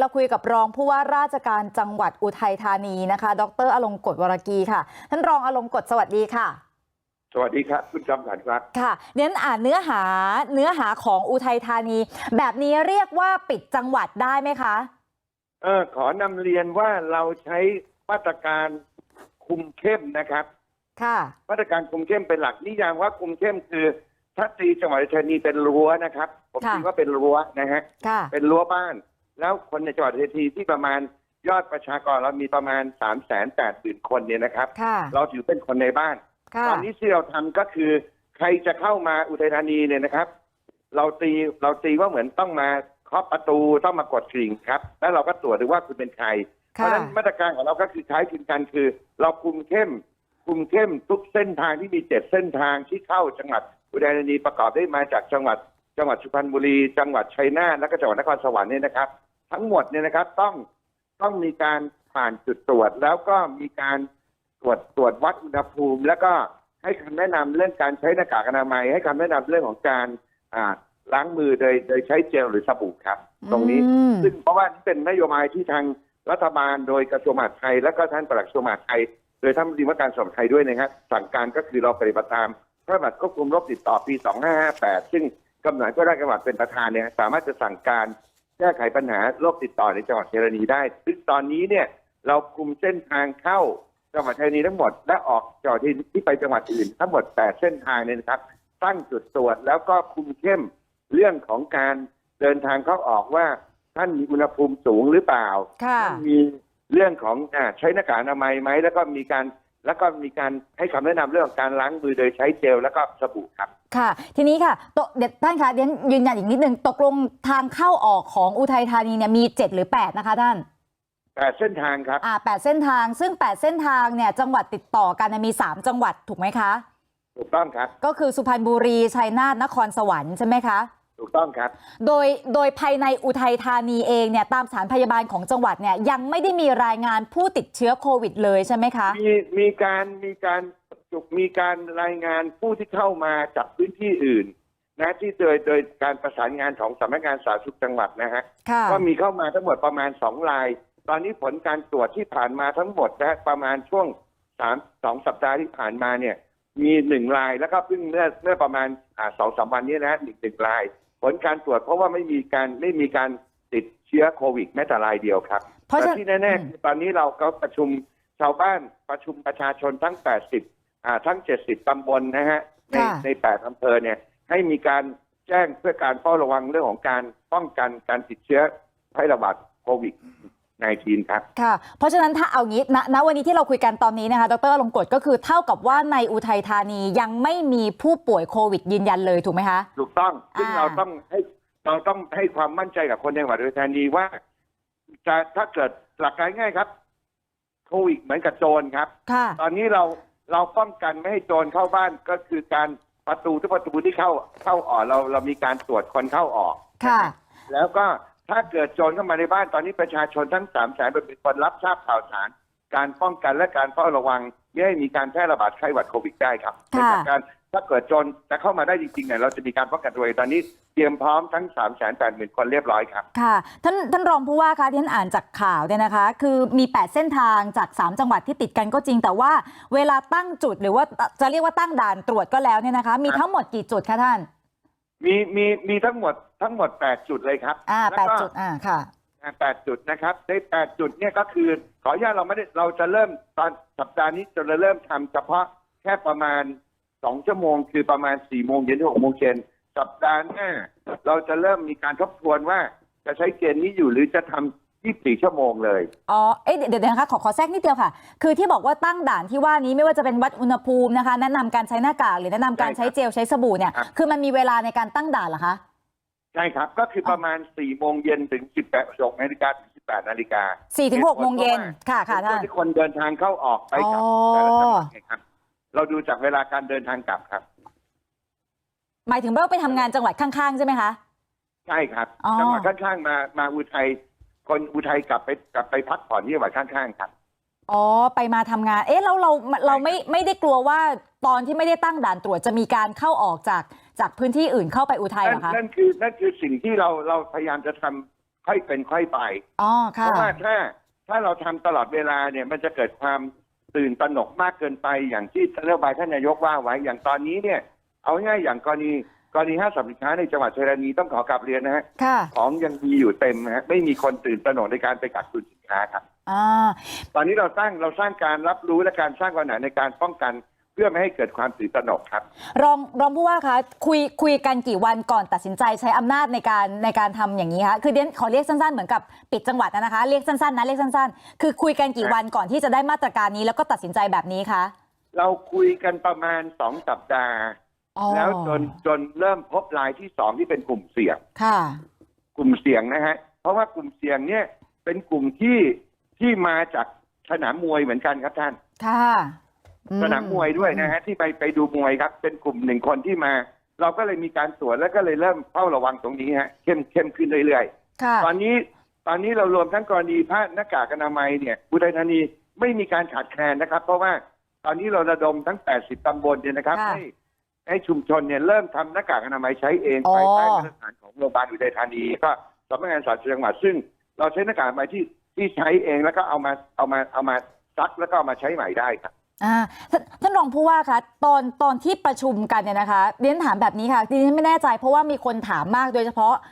เราคุยกับรองผู้ว่าราชการจังหวัดอุทัยธานีนะคะ ดรอลงกฎวรกีค่ะ ท่านรองอลงกฎสวัสดีค่ะ สวัสดีครับคุณจอมขวัญครับ ค่ะเน้นอ่านเนื้อหาเนื้อหาของอุทัยธานี แบบนี้เรียกว่าปิดจังหวัดได้ไหมคะ เออขอนำเรียนว่าเราใช้มาตรการคุมเข้มนะครับ ค่ะ มาตรการคุมเข้มเป็นหลักนิยามว่าคุมเข้มคือถ้าตีจังหวัดอุทัยธานีเป็นรั้วนะครับ ผมค่ะคิดว่าเป็นรั้วนะฮะค่ะเป็นรั้วบ้าน แล้วคนในจังหวัดอุทัยธานีที่ประมาณยอดประชากรเรามีประมาณสามแสนแปดหมื่นคนเนี่ยนะครับค่ะเราถือเป็นคนในบ้านค่ะตอนนี้ที่เราทำก็คือ ใครจะเข้ามาอุทัยธานีเนี่ยนะครับ เราตีเราตีว่าเหมือนต้องมาเคาะประตูต้องมากดกริ่งครับ แล้วเราก็ตรวจดูว่าคุณเป็นใคร เพราะค่ะฉะนั้นมาตรการของเราก็คือใช้คลึงกันคือ เราคุมเข้มคุมเข้มทุกเส้นทางที่มีเจ็ดเส้นทางที่เข้าจังหวัดอุทัยธานีประกอบได้มาจากจังหวัด จังหวัดสุพรรณบุรี จังหวัดชัยนาทและก็จังหวัดนครสวรรค์เนี่ยนะครับ ทั้งหมดเนี่ยนะครับต้องต้องมีการผ่านจุดตรวจแล้วก็มีการตรวจตรวจวัดอุณหภูมิ แล้วก็ให้คำแนะนำเรื่องการใช้หน้ากากอนามัย ให้คำแนะนำเรื่องของการอ่าล้างมือโดยโดยใช้เจลหรือสบู่ครับ ตรงนี้ อืม ซึ่งเพราะว่านี่เป็นนโยบายที่ทางรัฐบาลโดยกระทรวงมหาดไทย และก็ท่านปลัดกระทรวงมหาดไทย โดยท่านรัฐมนตรีว่าการกระทรวงมหาดไทยด้วยนะครับสั่งการก็คือเราปฏิบัติตามพระราชบัญญัติควบคุมโรคติดต่อปี 2558 ซึ่งกำหนดก็ได้จังหวัดเป็นประธานเนี่ยสามารถจะสั่งการ แก้ไขปัญหาโรคติดต่อในจังหวัดเชียงรายได้ ซึ่งตอนนี้เนี่ยเราคุมเส้นทางเข้าจังหวัดเชียงรายทั้งหมด และออกจังหวัดที่ไปจังหวัดอื่นทั้งหมด 8 เส้นทางเนี่ยนะครับ ตั้งจุดตรวจแล้วก็คุมเข้มเรื่องของการเดินทางเข้าออกว่าท่านมีอุณหภูมิสูงหรือเปล่าค่ะ ท่านมีเรื่องของอาใช้หน้ากากอนามัยไหมแล้วก็มีการ แล้วก็มีการให้คำแนะนำเรื่องของการล้างมือโดยใช้เจลแล้วก็สบู่ครับ ค่ะ ทีนี้ค่ะตกเด็ดท่านคะเดี๋ยวยืนยันอีกนิดนึงตกลงทางเข้าออกของอุทัยธานีเนี่ยมี7หรือ8นะคะท่านแต่เส้นทางครับอ่า8เส้นทางซึ่ง8เส้นทางเนี่ยจังหวัดติดต่อกันเนี่ยมี3จังหวัดถูกไหมคะ ถูกต้องครับ ก็คือสุพรรณบุรีชัยนาทนครสวรรค์ใช่ไหมคะ ถูกต้องครับโดยโดยภายในอุทัยธานีเองเนี่ยตามสถานพยาบาลของจังหวัดเนี่ยยังไม่ได้มีรายงานผู้ติดเชื้อโควิดเลยใช่ไหมคะมีมีการมีการจุกมีการรายงานผู้ที่เข้ามาจากพื้นที่อื่นนะที่โดยโดยการประสานงานของสำนักงานสาธารณสุขจังหวัดนะฮะค่ะก็มีเข้ามาทั้งหมดประมาณสองราย ตอนนี้ผลการตรวจที่ผ่านมาทั้งหมดนะฮะประมาณช่วงสามสองสัปดาห์ที่ผ่านมาเนี่ยมีหนึ่งรายแล้วก็เพิ่งเมื่อเมื่อประมาณอ่าสองสามวันนี้นะฮะหนึ่งหนึ่งราย ผลการตรวจเพราะว่าไม่มีการไม่มีการติดเชื้อโควิดแม้แต่รายเดียวครับเพราะแต่ฉะนั้นที่แน่อืมๆคือตอนนี้เราก็ประชุมชาวบ้านประชุมประชาชนทั้ง 80อ่าทั้ง 70ตำบลนะฮะในค่ะ ใน8อำเภอเนี่ยให้มีการแจ้งเพื่อการเฝ้าระวังเรื่องของการป้องกันการติดเชื้อแพร่ระบาดโควิด -19 ครับค่ะเพราะฉะนั้นถ้าเอางี้ณณวันนี้ที่เราคุยกันตอนนี้นะคะดรอลงกฎก็คือเท่ากับว่าในอุทัยธานียังไม่มีผู้ป่วยโควิดยืนยันเลยถูกไหมคะ ถูกต้องซึ่งอ่าเราต้องให้เราต้องให้ความมั่นใจกับคนในจังหวัดอุทัยธานีว่าจะถ้าเกิดหลักการง่ายครับโควิดเหมือนกับโจรครับค่ะตอนนี้เราเราป้องกันไม่ให้โจรเข้าบ้านก็คือการประตูทุกประตูที่เข้าเข้าออกเราเรามีการตรวจคนเข้าออกค่ะ แล้วก็ ถ้าเกิดโจรเข้ามาในบ้านตอนนี้ประชาชนทั้งสามแสนเป็นคนรับทราบข่าวสาร การป้องกันและการเฝ้าระวังไม่ให้มีการแพร่ระบาดไข้หวัดโควิดได้ครับค่ะเป็นการถ้าเกิดโจรจะเข้ามาได้จริงๆเนี่ยเราจะมีการป้องกันตัวเองตอนนี้เตรียมพร้อมทั้งสามแสนแปดหมื่นคนเรียบร้อยครับ ค่ะ ท่านท่านรองผู้ว่าคะที่ฉันอ่านจากข่าวเนี่ยนะคะ คือมี 8 เส้นทางจาก 3 จังหวัดที่ติดกันก็จริง แต่ว่าเวลาตั้งจุดหรือว่าจะเรียกว่าตั้งด่านตรวจก็แล้วเนี่ยนะคะ มีทั้งหมดกี่จุดคะท่าน มีมีมีทั้งหมดทั้งหมดแปดจุดเลยครับอ่าแปดจุดอ่าค่ะแปดจุดนะครับในแปดจุดเนี่ยก็คือขออนุญาตเราไม่ได้เราจะเริ่มตอนสัปดาห์นี้จะเริ่มทำเฉพาะแค่ประมาณสองชั่วโมง คือประมาณสี่โมงเย็นถึงหกโมงเย็นสัปดาห์หน้าเราจะเริ่มมีการทบทวนว่าจะใช้เกณฑ์นี้อยู่หรือจะทำ 24 ชั่วโมงเลย อ๋อ เอ๊ะเดี๋ยวนะคะขอขอแทรกนิดเดียวค่ะ คือที่บอกว่าตั้งด่านที่ว่านี้ไม่ว่าจะเป็นวัดอุณหภูมินะคะ แนะนำการใช้หน้ากากหรือแนะนำการใช้เจลใช้สบู่เนี่ยค,คือมันมีเวลาในการตั้งด่านเหรอคะ ใช่ครับ ก็คือประมาณ 4 โมงเย็นถึง 18งนาฬิกาถึง 18 นาฬิกา4ถึง6โมงเย็นค่ะค่ะท่าน ที่คนเดินทางเข้าออกไปครับ เราดูจากเวลาการเดินทางกลับครับ หมายถึงว่าไปทำงานจังหวัดข้างๆใช่ไหมคะ ใช่ครับจังหวัดข้างๆมามาอุทัย คนอุทัยกลับไปกลับไปพักผ่อนที่จังหวัดข้างๆครับ อ๋อไปมาทำงาน เอ๊ะเราเราเราไม่ไม่ได้กลัวว่าตอนที่ไม่ได้ตั้งด่านตรวจจะมีการเข้าออกจากจากพื้นที่อื่นเข้าไปอุทัยเหรนั่อนคะนั่นคือนั่นคือสิ่งที่เราเราพยายามจะทำค่อยเป็นค่อยไป อ๋อเพค่ะ ราะว่าถ้าถ้าเราทำตลอดเวลาเนี่ยมันจะเกิดความตื่นตระหนกมากเกินไปอย่างที่นโยบายท่านนายกว่าไว้อย่างตอนนี้เนี่ย เอาง่ายๆอย่างกรณี กรณีห้างสรรพสินค้าในจังหวัดชายแดนนี้ต้องขอกลับเรียนนะฮะค่ะ ของยังมีอยู่เต็มนะฮะไม่มีคนตื่นตระหนกในการไปกักตุนสินค้าครับ อ่า ตอนนี้เราสร้างเราสร้างการรับรู้และการสร้างปัญหาในการป้องกัน เพื่อไม่ให้เกิดความตื่นตระหนกครับ รองรองผู้ว่าคะคุยคุยกันกี่วันก่อนตัดสินใจใช้อำนาจในการในการทำอย่างนี้คะคือเดนขอเรียกสั้นๆเหมือนกับปิดจังหวัดนะคะเรียกสั้นๆนะเรียกสั้นๆ คือคุยกันกี่วันก่อนที่จะได้มาตรการนี้แล้วก็ตัดสินใจแบบนี้คะ เราคุยกันประมาณสองสัปดาห์อ๋อ แล้วจนจนเริ่มพบรายที่สองที่เป็นกลุ่มเสี่ยงค่ะ กลุ่มเสี่ยงนะฮะ เพราะว่ากลุ่มเสี่ยงเนี่ย เป็นกลุ่มที่ที่มาจากสนามมวยเหมือนกันครับท่าน ค่ะอืสนามมวยด้วยนะฮะที่ไปไปดูมวยครับ เป็นกลุ่มหนึ่งคนที่มา เราก็เลยมีการตรวจแล้วก็เลยเริ่มเฝ้าระวังตรงนี้ฮะเข้มเข้มขึ้นเรื่อยค่ะๆตอนนี้ตอนนี้เรารวมทั้งกรณีผ้าหน้ากากอนามัยเนี่ยอุทัยธานีไม่มีการขาดแคลนนะครับ เพราะว่าตอนนี้เราระดมทั้ง 80 ตำบลเนี่ยนะครับค่ะให้ ให้ชุมชนเนี่ยเริ่มทำหน้ากากอนามัยใช้เองอ๋อ ภายใต้มาตรฐานของโรงพยาบาลอุทัยธานี ก็สำนักงานสาธารณสุขจังหวัดซึ่ง เราใช้หน้ากากอนามัยที่ที่ใช้เองแล้วก็เอามาเอามาเอามาซักแล้วก็เอามาใช้ใหม่ได้ครับ อ่าท่านท่านรองผู้ว่าคะตอนตอนที่ประชุมกันเนี่ยนะคะเรียนถามแบบนี้ค่ะดิฉันไม่แน่ใจเพราะว่ามีคนถามมากโดยเฉพาะเอ่อ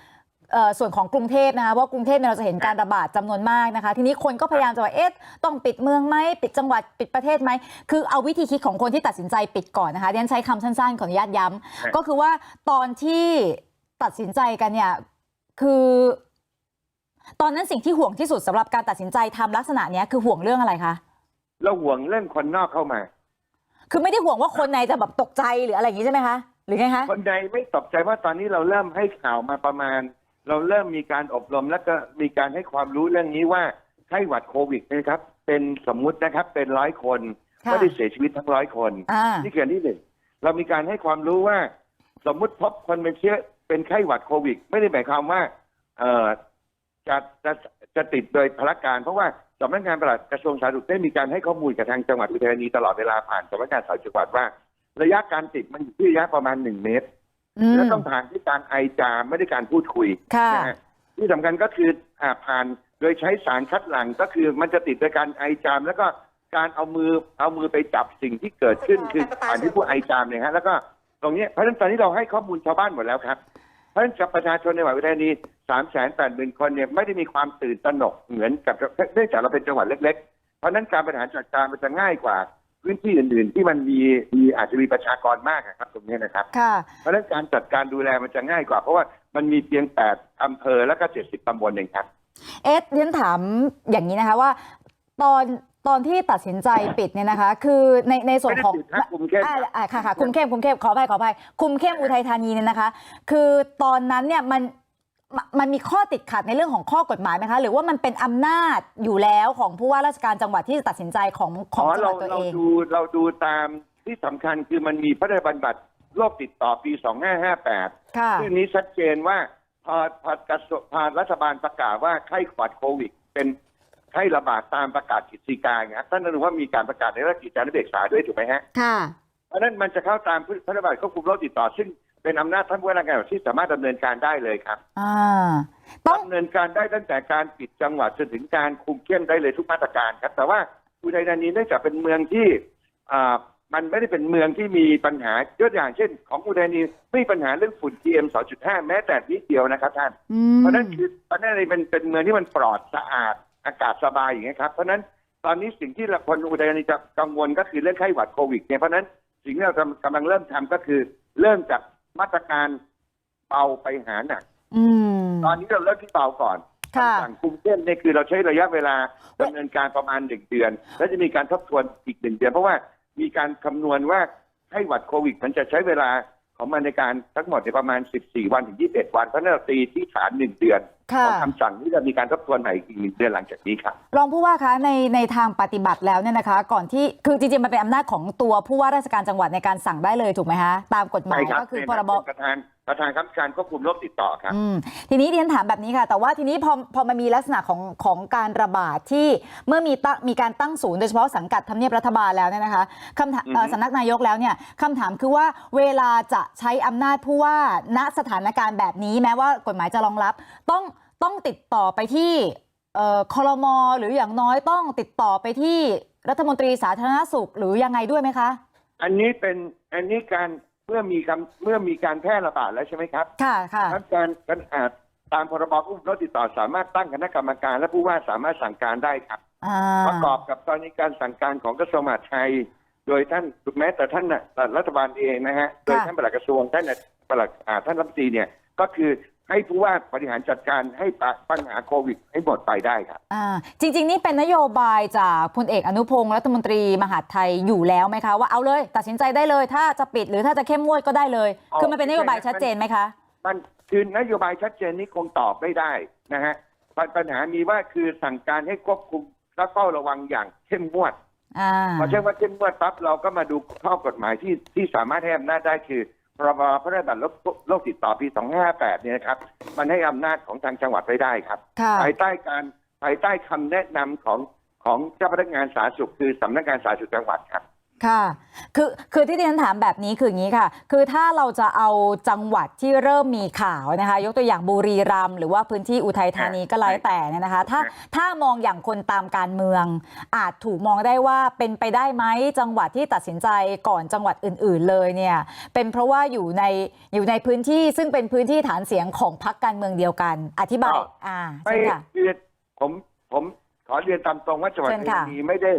ส่วนของกรุงเทพนะคะว่ากรุงเทพเนี่ยเราจะเห็นการระบาดจำนวนมากนะคะ ทีนี้คนก็พยายามจะว่าเอ๊ะต้องปิดเมืองไหมปิดจังหวัดปิดประเทศไหมคือเอาวิธีคิดของคนที่ตัดสินใจปิดก่อนนะคะดิฉันใช้คำสั้นๆขออนุญาตย้ำครับก็คือว่าตอนที่ตัดสินใจกันเนี่ยคือ ตอนนั้นสิ่งที่ห่วงที่สุดสำหรับการตัดสินใจทำลักษณะเนี้ยคือห่วงเรื่องอะไรคะเราห่วงเรื่องคนนอกเข้ามา คือไม่ได้ห่วงว่าคนในจะแบบตกใจหรืออะไรอย่างนี้ใช่ไหมคะหรือไงคะคนใดไม่ตกใจว่าตอนนี้เราเริ่มให้ข่าวมาประมาณ เราเริ่มมีการอบรมแล้วก็มีการให้ความรู้เรื่องนี้ว่าไข้หวัดโควิดนะครับ เป็นสมมุตินะครับเป็นร้อยคนค่ะไม่ได้เสียชีวิตทั้งร้อยคนอ่านี่คืออันที่หนึ่งเรามีการให้ความรู้ว่า สมมุติพบคนเป็นเชื้อเป็นไข้หวัดโควิด ไม่ได้หมายความว่าเอ่อจะจะจะติดโดยพละการ เพราะว่าสำนักงานปลัดกระทรวงสาธารณสุขได้มีการให้ข้อมูลกับทางจังหวัดอุทัยธานีตลอดเวลาผ่านสำนักงานสาธารณสุขจังหวัดว่า ระยะการติดมันอยู่ที่ระยะประมาณหนึ่งเมตรอืม และต้องผ่านที่การไอจามไม่ได้การพูดคุยค่ะนะฮะที่สำคัญก็คืออ่าผ่านโดยใช้สารคัดหลั่งก็คือมันจะติดโดยการไอจาม แล้วก็การเอามือเอามือไปจับสิ่งที่เกิดขึ้นคือผ่านที่ผู้ไอจามเนี่ยฮะแล้วก็ตรงเนี้ยเพราะฉะนั้นตอนนี้เราให้ข้อมูลชาวบ้านหมดแล้วครับเพราะฉะนั้นกับประชาชนในจังหวัดอุทัยธานีสามแสนแปดหมื่นคนเนี่ยไม่ได้มีความตื่นตระหนกเหมือนกับเนื่องจากเราเป็นจังหวัดเล็กๆ เพราะฉะนั้นการบริหารจัดการมันจะง่ายกว่า พื้นที่อื่น ๆ ที่มันมีมีอาจจะมีประชากรมากอะครับตรงเนี้ยนะครับ ค่ะเพราะฉะนั้นการจัดการดูแลมันจะง่ายกว่า เพราะว่ามันมีเพียงแปดอำเภอแล้วก็เจ็ดสิบตำบลเองครับ เอสเรียนถามอย่างนี้นะคะว่า ตอนตอนที่ตัดสินใจปิดเนี่ยนะคะ คือในในส่วนไม่ได้ของปิดนะคุมเข้ม อ่าครับอ่าค่ะค่ะคุมเข้มคุมเข้มขออภัยขออภัยคุมเข้มอุทัยธานีเนี่ยนะคะ คือตอนนั้นเนี่ยมัน มันมันมีข้อติดขัดในเรื่องของข้อกฎหมายไหมคะหรือว่ามันเป็นอำนาจอยู่แล้วของผู้ว่าราชการจังหวัดที่จะตัดสินใจของของอ๋อจังหเราวัดตัวเราเองดูเราดูตามที่สำคัญคือมันมีพระราชบัญญัติโรคติดต่อปี 2558ค่ะซึ่งนี้ชัดเจนว่าพอพอกระทรวงพอรัฐบาลประกาศว่าไข้หวัดโควิด เป็นไข้ระบาดตามประกาศกิจสีกาไงครับท่านรู้ว่ามีการประกาศในราชกิจจานุเบกษาด้วยถูกไหมฮะค่ะเพราะฉะนั้นมันจะเข้าตามพระราชบัญญัติควบคุมโรคติดต่อซึ่ง เป็นอำนาจท่านผู้ว่าราชการจังหวัดที่สามารถดำเนินการได้เลยครับอ่า ต้อง ดำเนินการได้ตั้งแต่การปิดจังหวัดจนถึงการคุมเข้มได้เลยทุกมาตรการครับ แต่ว่าอุทัยธานีเนื่องจากเป็นเมืองที่อ่ามันไม่ได้เป็นเมืองที่มีปัญหายกอย่างเช่น ของอุทัยธานีไม่มีปัญหาเรื่องฝุ่น PM 2.5 แม้แต่นิดเดียวนะครับท่าน อืมเพราะฉะนั้นคือตอนนี้เลยเป็นเป็นเมืองที่มันปลอดสะอาดอากาศสบายอย่างเงี้ยครับ เพราะฉะนั้นตอนนี้สิ่งที่คนอุทัยธานีจะกังวลก็คือเรื่องไข้หวัดโควิดเนี่ยเพราะฉะนั้นสิ่งที่เรากำกำลังเริ่มทำก็คือเริ่มจาก มาตรการเบาไปหาหนักอืมตอนนี้เราเริ่มที่เบาก่อนค่ะคำสั่งคุมเข้มเนี่ยคือเราใช้ระยะเวลาดำเนินการประมาณหนึ่งเดือน แล้วจะมีการทบทวนอีกหนึ่งเดือน เพราะว่ามีการคำนวณว่าไข้หวัดโควิด มันจะใช้เวลาของมันในการทั้งหมดในยประมาณ 14 วันถึง 21 วันเพราะฉะนั้นเราตีที่ฐานหนึ่งเดือนค่ะ ของคำสั่งที่จะมีการทบทวนใหม่อีกหนึ่งเดือนหลังจากนี้ครับรองผู้ว่าคะในในทางปฏิบัติแล้วเนี่ยนะคะ ก่อนที่คือจริงๆมันเป็นอำนาจของตัวผู้ว่าราชการจังหวัดในการสั่งได้เลยถูกไหมคะตามกฎหมายใช่ครับก็คือเป็นพรบประธานประธานคณะกรรมการควบคุมโรคติดต่อครับอืมทีนี้เรียนถามแบบนี้ค่ะ แต่ว่าทีนี้พอพอมันมีลักษณะของของการระบาดที่เมื่อมีตั้งมีการตั้งศูนย์โดยเฉพาะสังกัดทำเนียบรัฐบาลแล้วเนี่ยนะคะคำถามเอ่ออือฮึสำนักนายกแล้วเนี่ยคำถามคือว่าเวลาจะใช้อำนาจผู้ว่าณสถานการณ์แบบนี้แม้ว่ากฎหมายจะรองรับต้อง ต้องติดต่อไปที่เอ่อคอรมอหรืออย่างน้อยต้องติดต่อไปที่รัฐมนตรีสาธารณสุขหรือยังไงด้วยไหมคะ อันนี้เป็นอันนี้การเมื่อมีการเมื่อมีการแพร่ระบาดแล้วใช่ไหมครับ ค่ะค่ะครับการการอาจตามพรบควบคุมโรคติดต่อสามารถตั้งคณะกรรมการ และผู้ว่าสามารถสั่งการได้ครับอ่าประกอบกับตอนนี้การสั่งการของกระทรวงมหาดไทย โดยท่านแม้แต่ท่านน่ะรัฐบาลเองนะฮะโดยท่านปลัดกระทรวงท่านน่ะปลัดอ่าท่านรัฐมนตรีเนี่ยก็คือ ให้ผู้ว่าบริหารจัดการให้ปัญหาโควิด ให้หมดไปได้ครับอ่าจริง ๆ นี่เป็นนโยบายจากพลเอกอนุพงศ์รัฐมนตรีมหาดไทยอยู่แล้วไหมคะว่าเอาเลย ตัดสินใจได้เลย ถ้าจะปิดหรือถ้าจะเข้มงวดก็ได้เลยอ๋อคือมันเป็นนโยบายชัดเจนไหมคะมันคือนโยบายชัดเจนนี้คงตอบไม่ได้นะฮะปัญปัญหามีว่าคือสั่งการให้ควบคุมและเฝ้าระวังอย่างเข้มงวดอ่าพอใช้ว่าเข้มงวดปั๊บเราก็มาดูข้อกฎหมายที่ที่สามารถให้อำนาจได้คือ พรบพระราชบัญญัติโรคติดต่อปี258 เนี่ยนะครับ มันให้อำนาจของทางจังหวัดไปได้ครับ ค่ะภายใต้การภายใต้คำแนะนำของของเจ้าพนักงานสาธารณสุขคือสำนักงานสาธารณสุขจังหวัดครับ ค่ะคือคือที่ดิฉันถามแบบนี้คืออย่างนี้ค่ะ คือถ้าเราจะเอาจังหวัดที่เริ่มมีข่าวนะคะ ยกตัวอย่างบุรีรัมย์หรือว่าพื้นที่อุทัยธานีก็แล้วแต่เนี่ยนะคะ ถ้าถ้ามองอย่างคนตามการเมือง อาจถูกมองได้ว่าเป็นไปได้ไหมจังหวัดที่ตัดสินใจก่อนจังหวัดอื่น ๆ เลยเนี่ยเป็นเพราะว่าอยู่ในอยู่ในพื้นที่ซึ่งเป็นพื้นที่ฐานเสียงของพรรคการเมืองเดียวกัน อธิบายอ๋ออ่าไม่ใช่ค่ะคือผมผมขอเรียนตามตรงว่าจังหวัดเชิญอุค่ะทัยธานีไม่ได้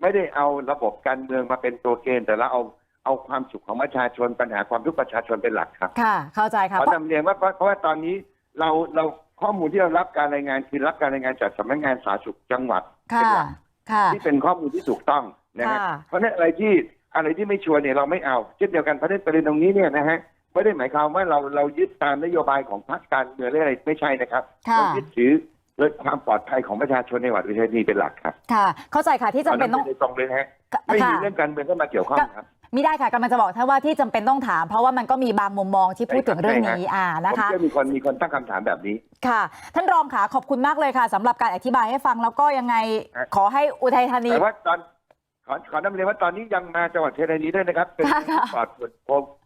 ไม่ได้เอาระบบการเมืองมาเป็นตัวเกณฑ์แต่ละเอาเอาความสุขของประชาชนปัญหาความทุกข์ประชาชนเป็นหลักครับค่ะ เข้าใจค่ะขอเพราะนำเรียนว่าเพราะเพราะว่าตอนนี้เราเราข้อมูลที่เรารับการรายงานคือรับการรายงานจากสำนักงานสาธารณสุขจังหวัดเป็นค่ะหลักค่ะที่เป็นข้อมูลที่ถูกต้องนะฮะค่ะเพราะฉะนั้นอะไรที่อะไรที่ไม่ชัวร์เนี่ยเราไม่เอาเช่นเดียวกันเพราะฉะนั้นประเด็นตรงนี้เนี่ยนะฮะไม่ได้หมายความว่าเราเรายึดตามนโยบายของพรรคการเมืองหรืออะไรไม่ใช่นะครับค่ะเรายึดถือ โดยความปลอดภัยของประชาชนในจังหวัดอุทัยธานีเป็นหลักครับค่ะ เข้าใจค่ะที่จำเป็นต้องาตรงเลยนะฮะไม่มีค่ะเรื่องการเมืองเข้ามาเกี่ยวข้องครับไม่ได้ค่ะกำลังจะบอกท่านว่าที่จำเป็นต้องถาม เพราะว่ามันก็มีบางมุมมองที่พูดถึงเรื่องนี้อ่าผมนะคะ เชื่อมีคนมีคนตั้งคำถามแบบนี้ ค่ะ ท่านรองค่ะขอบคุณมากเลยค่ะสำหรับการอธิบายให้ฟังแล้วก็ยังไงครับขอให้อุทัยธานี แต่ว่าตอน ขอขอนำเรียนว่าตอนนี้ยังมาจังหวัดเชียงรายนี้ด้วยนะครับ เป็นค่ะค่ะ ปลอดฝุ่น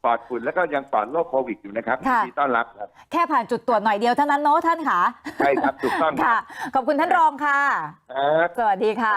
ปลอดฝุ่นแล้วก็ยังปลอดโรคโควิดอยู่นะครับค่ะยินดีต้อนรับครับแค่ผ่านจุดตรวจหน่อยเดียวเท่านั้นเนาะท่านค่ะ ใช่ครับถูกต้องครับค่ะขอบคุณท่านรองค่ะ ครับ สวัสดีค่ะ